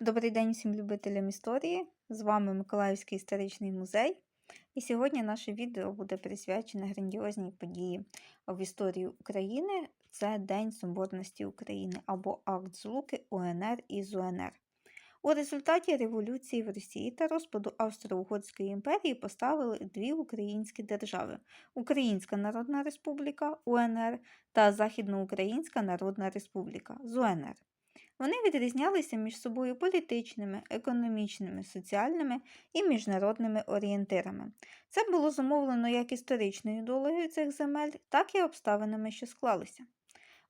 Добрий день всім любителям історії. З вами Миколаївський історичний музей. І сьогодні наше відео буде присвячене грандіозній події в історії України. Це День Соборності України або Акт Злуки УНР і ЗУНР. У результаті революції в Росії та розпаду Австро-Угорської імперії поставили дві українські держави: Українська Народна Республіка УНР та Західноукраїнська Народна Республіка ЗУНР. Вони відрізнялися між собою політичними, економічними, соціальними і міжнародними орієнтирами. Це було зумовлено як історичною долею цих земель, так і обставинами, що склалися.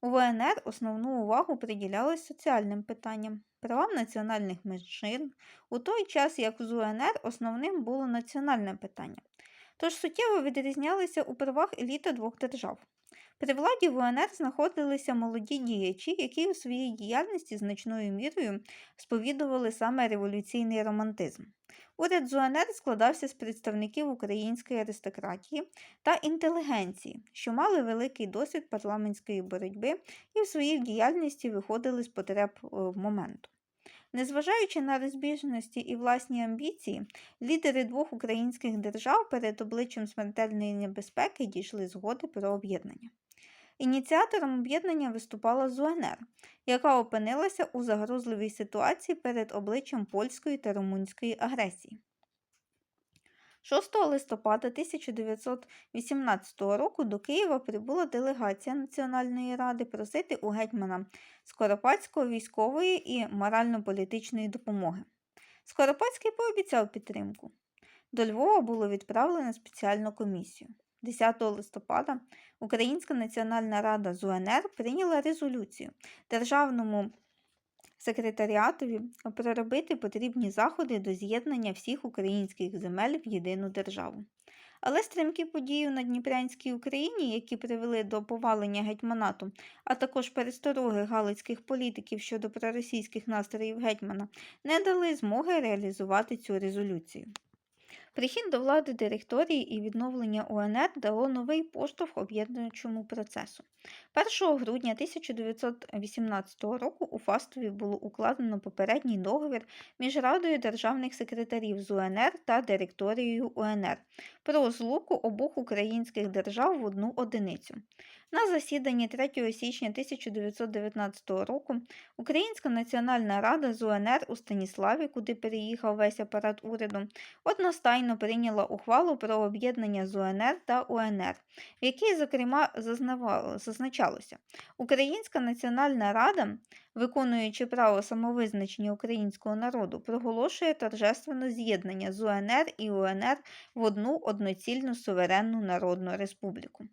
У ВНР основну увагу приділялось соціальним питанням, правам національних меншин, у той час як з УНР основним було національне питання. Тож суттєво відрізнялися у правах еліти двох держав. При владі в УНР знаходилися молоді діячі, які у своїй діяльності значною мірою сповідували саме революційний романтизм. Уряд з УНР складався з представників української аристократії та інтелігенції, що мали великий досвід парламентської боротьби і в своїй діяльності виходили з потреб е, моменту. Незважаючи на розбіжності і власні амбіції, лідери двох українських держав перед обличчям смертельної небезпеки дійшли згоди про об'єднання. Ініціатором об'єднання виступала ЗУНР, яка опинилася у загрозливій ситуації перед обличчям польської та румунської агресії. 6 листопада 1918 року до Києва прибула делегація Національної ради просити у гетьмана Скоропадського військової і морально-політичної допомоги. Скоропадський пообіцяв підтримку. До Львова було відправлено спеціальну комісію. 10 листопада Українська Національна Рада з УНР прийняла резолюцію Державному секретаріатові проробити потрібні заходи до з'єднання всіх українських земель в єдину державу. Але стрімкі події на Дніпрянській Україні, які привели до повалення гетьманату, а також перестороги галицьких політиків щодо проросійських настроїв гетьмана, не дали змоги реалізувати цю резолюцію. Прихід до влади директорії і відновлення УНР дало новий поштовх об'єднуючому процесу. 1 грудня 1918 року у Фастові було укладено попередній договір між Радою державних секретарів з УНР та директорією УНР про злуку обох українських держав в одну одиницю. На засіданні 3 січня 1919 року Українська Національна Рада з УНР у Станіславі, куди переїхав весь апарат уряду, одностайно прийняла ухвалу про об'єднання з УНР та УНР, в якій, зокрема, зазначалося, Українська Національна Рада, виконуючи право самовизначення українського народу, проголошує торжественне з'єднання з УНР і УНР в одну одноцільну суверенну народну республіку.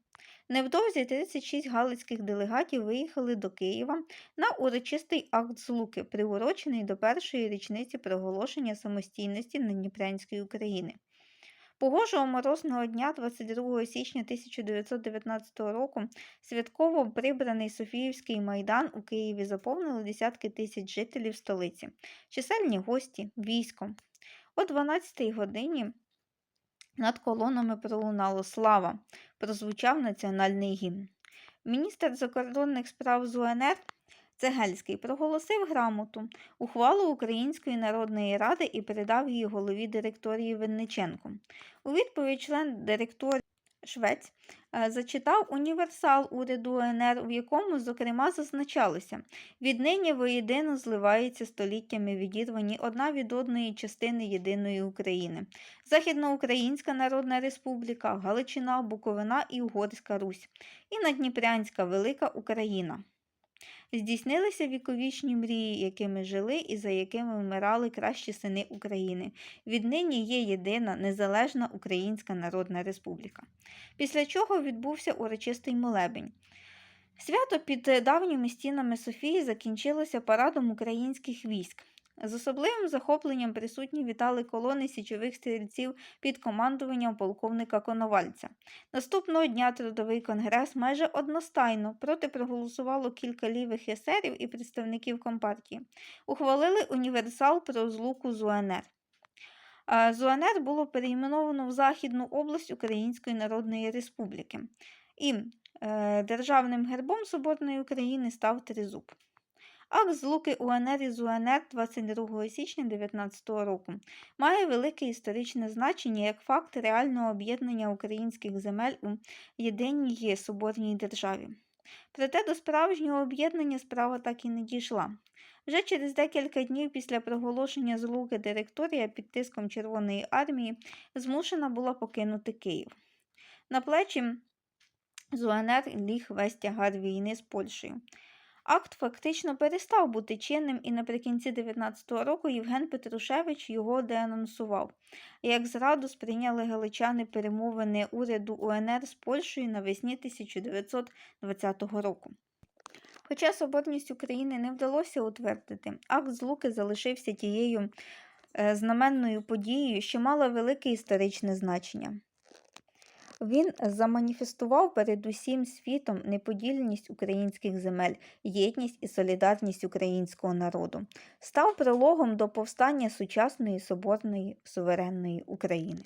Невдовзі 36 галицьких делегатів виїхали до Києва на урочистий акт злуки, приурочений до першої річниці проголошення самостійності Надніпрянської України. Погожого морозного дня 22 січня 1919 року святково прибраний Софіївський майдан у Києві заповнили десятки тисяч жителів столиці, чисельні гості, військо. О 12-й годині над колонами пролунало слава, прозвучав національний гімн. Міністр закордонних справ з УНР Цегельський проголосив грамоту, ухвалу Української народної ради і передав її голові директорії Винниченку. У відповідь член директорії Швець е, зачитав універсал уряду УНР, в якому, зокрема, зазначалося віднині воєдино зливаються століттями відірвані одна від одної частини єдиної України, Західноукраїнська Народна Республіка, Галичина, Буковина і Угорська Русь, і Надніпрянська Велика Україна. Здійснилися віковічні мрії, якими жили і за якими вмирали кращі сини України. Віднині є єдина незалежна Українська Народна Республіка. Після чого відбувся урочистий молебень. Свято під давніми стінами Софії закінчилося парадом українських військ. З особливим захопленням присутні вітали колони січових стрільців під командуванням полковника Коновальця. Наступного дня Трудовий конгрес майже одностайно проти проголосувало кілька лівих есерів і представників компартії. Ухвалили універсал про злуку з УНР. З УНР було перейменовано в Західну область Української Народної Республіки. І е, державним гербом Соборної України став Тризуб. Акт злуки УНР із УНР 22 січня 19 року має велике історичне значення як факт реального об'єднання українських земель у єдиній соборній державі. Проте до справжнього об'єднання справа так і не дійшла. Вже через декілька днів після проголошення злуки директорія під тиском Червоної армії змушена була покинути Київ. На плечі з УНР ліг весь тягар війни з Польщею. Акт фактично перестав бути чинним, і наприкінці 19-го року Євген Петрушевич його деанонсував. Як зраду сприйняли галичани перемовини уряду УНР з Польщею навесні 1920 року. Хоча соборність України не вдалося утвердити, акт злуки залишився тією е, знаменною подією, що мала велике історичне значення. Він заманіфестував перед усім світом неподільність українських земель, єдність і солідарність українського народу, став прологом до повстання сучасної соборної суверенної України.